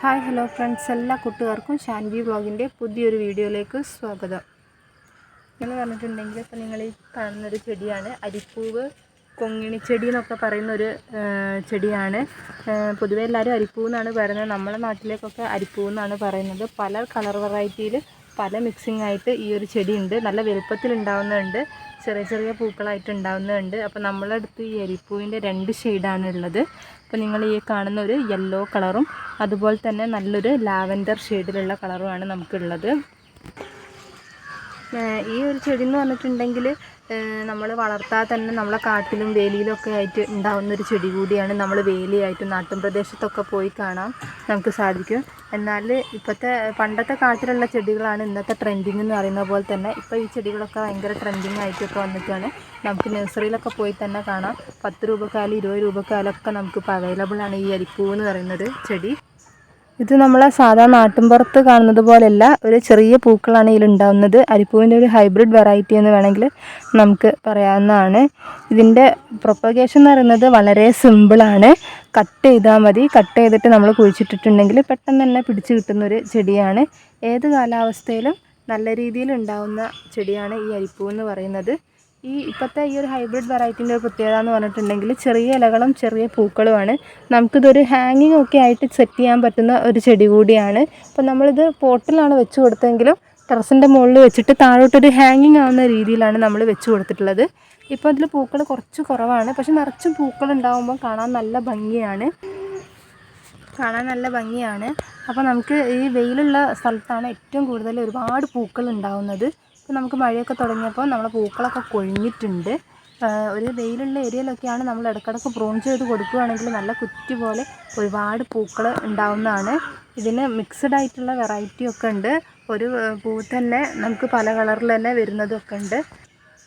Hi hello friends. എല്ലാ കൂട്ടുകാർക്കും ഷാൻവി വ്ളോഗിന്റെ പുതിയൊരു വീഡിയോയിലേക്ക് സ്വാഗതം. എന്ന് പറഞ്ഞിട്ടുണ്ടെങ്കിൽ ഇപ്പം നിങ്ങൾ ഈ കാണുന്നൊരു ചെടിയാണ്. അരിപ്പൂവ് കൊങ്ങിണിച്ചെടി എന്നൊക്കെ പറയുന്ന ഒരു ചെടിയാണ്. പൊതുവെ എല്ലാവരും അരിപ്പൂ എന്നാണ് പറയുന്നത്. നമ്മുടെ നാട്ടിലേക്കൊക്കെ അരിപ്പൂ എന്നാണ് പറയുന്നത്. പല കളർ വെറൈറ്റിയിൽ പല മിക്സിംഗ് ആയിട്ട് ഈ ഒരു ചെടി ഉണ്ട് നല്ല വലുപ്പത്തിൽ ഉണ്ടാവുന്നുണ്ട് ചെറിയ ചെറിയ പൂക്കളായിട്ട് ഉണ്ടാവുന്നുണ്ട്. അപ്പോൾ നമ്മളടുത്ത് ഈ എരിപ്പൂവിന്റെ രണ്ട് ഷെയ്ഡാണ് ഉള്ളത്. അപ്പോൾ നിങ്ങൾ ഈ കാണുന്ന ഒരു യെല്ലോ കളറും അതുപോലെ തന്നെ നല്ലൊരു ലാവൻഡർ ഷെയ്ഡിലുള്ള കളറുമാണ് നമുക്കുള്ളത്. ഈ ഒരു ചെടി എന്ന് പറഞ്ഞിട്ടുണ്ടെങ്കിൽ നമ്മൾ വളർത്താൽ തന്നെ നമ്മളെ കാട്ടിലും വേലിയിലും ഒക്കെ ആയിട്ട് ഉണ്ടാകുന്ന ഒരു ചെടി കൂടിയാണ് നമ്മൾ വേലിയായിട്ട് നാട്ടിൻ പ്രദേശത്തൊക്കെ പോയി കാണാൻ നമുക്ക് സാധിക്കും. എന്നാൽ ഇപ്പോഴത്തെ പണ്ടത്തെ കാട്ടിലുള്ള ചെടികളാണ് ഇന്നത്തെ ട്രെൻഡിങ് എന്ന് പറയുന്ന പോലെ തന്നെ ഇപ്പോൾ ഈ ചെടികളൊക്കെ ഭയങ്കര ട്രെൻഡിങ് ആയിട്ടൊക്കെ വന്നിട്ടാണ് നമുക്ക് നഴ്സറിയിലൊക്കെ പോയി തന്നെ കാണാം. പത്ത് രൂപക്കാലും ഇരുപത് രൂപക്കാലൊക്കെ നമുക്കിപ്പോൾ അവൈലബിൾ ആണ് ഈ അരിപ്പൂ എന്ന് പറയുന്നത് ചെടി. ഇത് നമ്മളെ സാധാ നാട്ടിൻപുറത്ത് കാണുന്നത് പോലെയല്ല ഒരു ചെറിയ പൂക്കളാണ് ഇതിൽ ഉണ്ടാവുന്നത് അരിപ്പൂവിന്റെ ഒരു ഹൈബ്രിഡ് വെറൈറ്റി എന്ന് വേണമെങ്കിൽ നമുക്ക് പറയാവുന്നതാണ്. ഇതിന്റെ പ്രൊപ്പഗേഷൻ എന്ന് പറയുന്നത് വളരെ സിമ്പിളാണ് കട്ട് ചെയ്താൽ മതി. കട്ട് ചെയ്തിട്ട് നമ്മൾ കുഴിച്ചിട്ടിട്ടുണ്ടെങ്കിൽ പെട്ടെന്ന് തന്നെ പിടിച്ചു കിട്ടുന്നൊരു ചെടിയാണ്. ഏത് കാലാവസ്ഥയിലും നല്ല രീതിയിൽ ഉണ്ടാവുന്ന ചെടിയാണ് ഈ അരിപ്പൂ എന്ന് പറയുന്നത്. ഈ ഇപ്പോഴത്തെ ഈ ഒരു ഹൈബ്രിഡ് വെറൈറ്റീന്റെ ഒരു പ്രത്യേകത എന്ന് പറഞ്ഞിട്ടുണ്ടെങ്കിൽ ചെറിയ ഇലകളും ചെറിയ പൂക്കളുമാണ്. നമുക്കിതൊരു ഹാങ്ങിങ് ഒക്കെ ആയിട്ട് സെറ്റ് ചെയ്യാൻ പറ്റുന്ന ഒരു ചെടി കൂടിയാണ്. അപ്പോൾ നമ്മളിത് പോട്ടിലാണ് വെച്ച് കൊടുത്തെങ്കിലും ടെറസിന്റെ മുകളിൽ വെച്ചിട്ട് താഴോട്ടൊരു ഹാങ്ങിങ് ആവുന്ന രീതിയിലാണ് നമ്മൾ വെച്ച് കൊടുത്തിട്ടുള്ളത്. ഇപ്പോൾ അതിൽ പൂക്കൾ കുറച്ച് കുറവാണ്. പക്ഷെ നിറച്ചും പൂക്കൾ ഉണ്ടാകുമ്പോൾ കാണാൻ നല്ല ഭംഗിയാണ്. കാണാൻ നല്ല ഭംഗിയാണ്. അപ്പോൾ നമുക്ക് ഈ വെയിലുള്ള സ്ഥലത്താണ് ഏറ്റവും കൂടുതൽ ഒരുപാട് പൂക്കൾ ഉണ്ടാവുന്നത്. ഇപ്പോൾ നമുക്ക് മഴയൊക്കെ തുടങ്ങിയപ്പോൾ നമ്മളെ പൂക്കളൊക്കെ കൊഴിഞ്ഞിട്ടുണ്ട്. ഒരു വെയിലുള്ള ഏരിയയിലൊക്കെയാണ് നമ്മൾ ഇടയ്ക്കിടയ്ക്ക് പ്രൂൺ ചെയ്ത് കൊടുക്കുകയാണെങ്കിൽ നല്ല കുറ്റി പോലെ ഒരുപാട് പൂക്കൾ ഉണ്ടാവുന്നതാണ്. ഇതിന് മിക്സഡ് ആയിട്ടുള്ള വെറൈറ്റി ഒക്കെ ഉണ്ട്. ഒരു പൂ തന്നെ നമുക്ക് പല കളറിൽ തന്നെ വരുന്നതൊക്കെ ഉണ്ട്.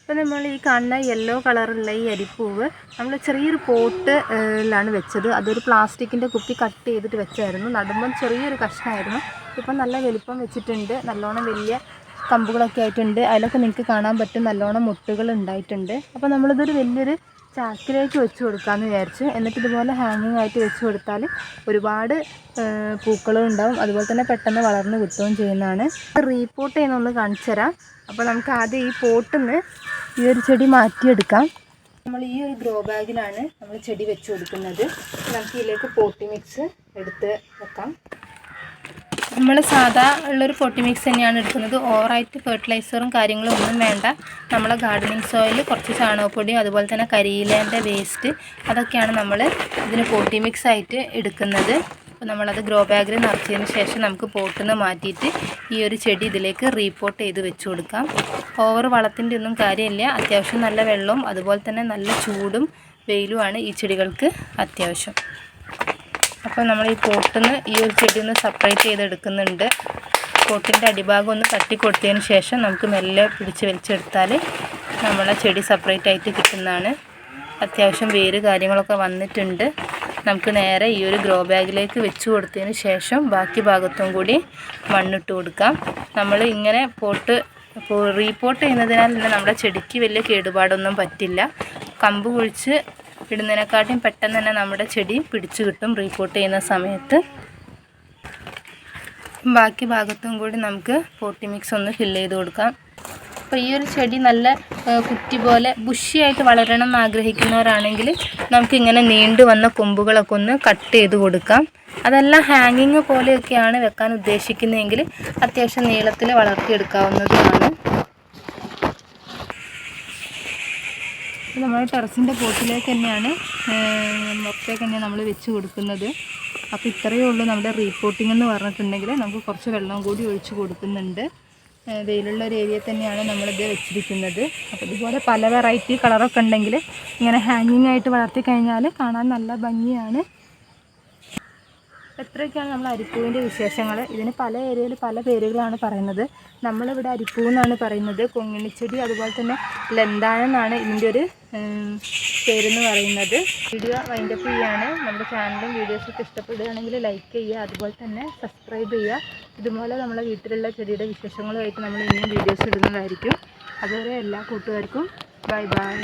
ഇപ്പം നമ്മൾ ഈ കാണുന്ന യെല്ലോ കളറുള്ള ഈ അരിപ്പൂവ് നമ്മൾ ചെറിയൊരു പോട്ട് ലാണ് വെച്ചത്. അതൊരു പ്ലാസ്റ്റിക്കിന്റെ കുപ്പി കട്ട് ചെയ്തിട്ട് വെച്ചായിരുന്നു. നടുമ്പം ചെറിയൊരു കഷ്ണമായിരുന്നു. ഇപ്പം നല്ല വലിപ്പം വെച്ചിട്ടുണ്ട്. നല്ലോണം വലിയ കമ്പുകളൊക്കെ ആയിട്ടുണ്ട്. അതിലൊക്കെ നിങ്ങൾക്ക് കാണാൻ പറ്റും. നല്ലോണം മുട്ടുകൾ ഉണ്ടായിട്ടുണ്ട്. അപ്പോൾ നമ്മളിതൊരു വലിയൊരു ചാക്കിലേക്ക് വെച്ച് കൊടുക്കാമെന്ന് വിചാരിച്ചു. എന്നിട്ട് ഇതുപോലെ ഹാങ്ങിങ് ആയിട്ട് വെച്ച് കൊടുത്താൽ ഒരുപാട് പൂക്കളും ഉണ്ടാവും. അതുപോലെ തന്നെ പെട്ടെന്ന് വളർന്ന് കിട്ടുകയും ചെയ്യുന്നതാണ്. റീപോർട്ട് ചെയ്യുന്നൊന്ന് കാണിച്ചു തരാം. അപ്പോൾ നമുക്ക് ആദ്യം ഈ പോട്ടിൽ നിന്ന് ഈ ഒരു ചെടി മാറ്റിയെടുക്കാം. നമ്മൾ ഈ ഒരു ഗ്രോ ബാഗിലാണ് നമ്മൾ ചെടി വെച്ച് കൊടുക്കുന്നത്. നമുക്ക് ഇതിലേക്ക് പോട്ടി മിക്സ് എടുത്ത് വെക്കാം. നമ്മൾ സാധാ ഉള്ളൊരു പൊട്ടി മിക്സ് തന്നെയാണ് എടുക്കുന്നത്. ഓവറായിട്ട് ഫെർട്ടിലൈസറും കാര്യങ്ങളും ഒന്നും വേണ്ട. നമ്മളെ ഗാർഡനിങ് സോയിൽ കുറച്ച് ചാണകപ്പൊടിയും അതുപോലെ തന്നെ കരിയിലേന്റെ വേസ്റ്റ് അതൊക്കെയാണ് നമ്മൾ ഇതിന് പൊട്ടി മിക്സ് ആയിട്ട് എടുക്കുന്നത്. അപ്പോൾ നമ്മളത് ഗ്രോ ബാഗിൽ നിറച്ചതിന് ശേഷം നമുക്ക് പോട്ടിൽ നിന്ന് മാറ്റിയിട്ട് ഈ ഒരു ചെടി ഇതിലേക്ക് റീപോട്ട് ചെയ്ത് വെച്ച് കൊടുക്കാം. ഓവർ വളത്തിന്റെ ഒന്നും കാര്യമില്ല. അത്യാവശ്യം നല്ല വെള്ളവും അതുപോലെ തന്നെ നല്ല ചൂടും വെയിലുമാണ് ഈ ചെടികൾക്ക് അത്യാവശ്യം. അപ്പോൾ നമ്മൾ ഈ പോട്ടിൽ നിന്ന് ഈ ഒരു ചെടി ഒന്ന് സെപ്പറേറ്റ് ചെയ്തെടുക്കുന്നുണ്ട്. പോട്ടിന്റെ അടിഭാഗം ഒന്ന് തട്ടി കൊടുത്തതിന് ശേഷം നമുക്ക് മെല്ലെ പിടിച്ച് വലിച്ചെടുത്താൽ നമ്മളെ ചെടി സെപ്പറേറ്റ് ആയിട്ട് കിട്ടുന്നതാണ്. അത്യാവശ്യം വേര് കാര്യങ്ങളൊക്കെ വന്നിട്ടുണ്ട്. നമുക്ക് നേരെ ഈ ഒരു ഗ്രോ ബാഗിലേക്ക് വെച്ച് കൊടുത്തതിന് ശേഷം ബാക്കി ഭാഗത്തും കൂടി മണ്ണിട്ട് കൊടുക്കാം. നമ്മൾ ഇങ്ങനെ പോട്ട് റീപോർട്ട് ചെയ്യുന്നതിനാൽ തന്നെ നമ്മുടെ ചെടിക്ക് വലിയ കേടുപാടൊന്നും പറ്റില്ല. കമ്പ് കുഴിച്ച് ഇടുന്നതിനെക്കാട്ടിയും പെട്ടെന്ന് തന്നെ നമ്മുടെ ചെടി പിടിച്ചു കിട്ടും റീപോർട്ട് ചെയ്യുന്ന സമയത്ത്. ബാക്കി ഭാഗത്തും കൂടി നമുക്ക് പോട്ടി മിക്സ് ഒന്ന് ഫില്ല് ചെയ്ത് കൊടുക്കാം. അപ്പോൾ ഈ ഒരു ചെടി നല്ല കുറ്റി പോലെ ബുഷിയായിട്ട് വളരണം എന്ന് ആഗ്രഹിക്കുന്നവരാണെങ്കിൽ നമുക്കിങ്ങനെ നീണ്ടു വന്ന കൊമ്പുകളൊക്കെ ഒന്ന് കട്ട് ചെയ്ത് കൊടുക്കാം. അതെല്ലാം ഹാങ്ങിങ് പോലെയൊക്കെയാണ് വെക്കാൻ ഉദ്ദേശിക്കുന്നതെങ്കിൽ അത്യാവശ്യം നീളത്തിൽ വളർത്തിയെടുക്കാവുന്നതുമാണ് നമ്മൾ ടെറസിന്റെ പോട്ടിലേക്ക് തന്നെയാണ് പുറത്തേക്ക് തന്നെയാണ് നമ്മൾ വെച്ച് കൊടുക്കുന്നത്. അപ്പോൾ ഇത്രയേ ഉള്ളൂ നമ്മുടെ റീപോട്ടിംഗ് എന്ന് പറഞ്ഞിട്ടുണ്ടെങ്കിൽ നമുക്ക് കുറച്ച് വെള്ളം കൂടി ഒഴിച്ച് കൊടുക്കുന്നുണ്ട്. വെയിലുള്ള ഒരു ഏരിയ തന്നെയാണ് നമ്മളിത് വെച്ചിരിക്കുന്നത്. അപ്പോൾ ഇതുപോലെ പല വെറൈറ്റി കളറൊക്കെ ഉണ്ടെങ്കിൽ ഇങ്ങനെ ഹാങ്ങിങ് ആയിട്ട് വളർത്തി കഴിഞ്ഞാൽ കാണാൻ നല്ല ഭംഗിയാണ്. എത്രയൊക്കെയാണ് നമ്മൾ അരിപ്പൂവിന്റെ വിശേഷങ്ങൾ? ഇതിന് പല ഏരിയയിൽ പല പേരുകളാണ് പറയുന്നത്. നമ്മളിവിടെ അരിപ്പൂ എന്നാണ് പറയുന്നത്. കൊങ്ങിണിച്ചെടി അതുപോലെ തന്നെ ലന്താനം എന്നാണ് ഇതിന്റെ ഒരു പേരെന്ന് പറയുന്നത്. വീഡിയോ വൈൻഡ് അപ്പ് ചെയ്യാണ് നമ്മുടെ ചാനലും വീഡിയോസൊക്കെ ഇഷ്ടപ്പെടുകയാണെങ്കിൽ ലൈക്ക് ചെയ്യുക അതുപോലെ തന്നെ സബ്സ്ക്രൈബ് ചെയ്യുക. ഇതുപോലെ നമ്മളെ വീട്ടിലുള്ള ചെടിയുടെ വിശേഷങ്ങളുമായിട്ട് നമ്മൾ ഇനിയും വീഡിയോസ് ഇടുന്നതായിരിക്കും. അതുവരെ എല്ലാ കൂട്ടുകാർക്കും ബൈ ബൈ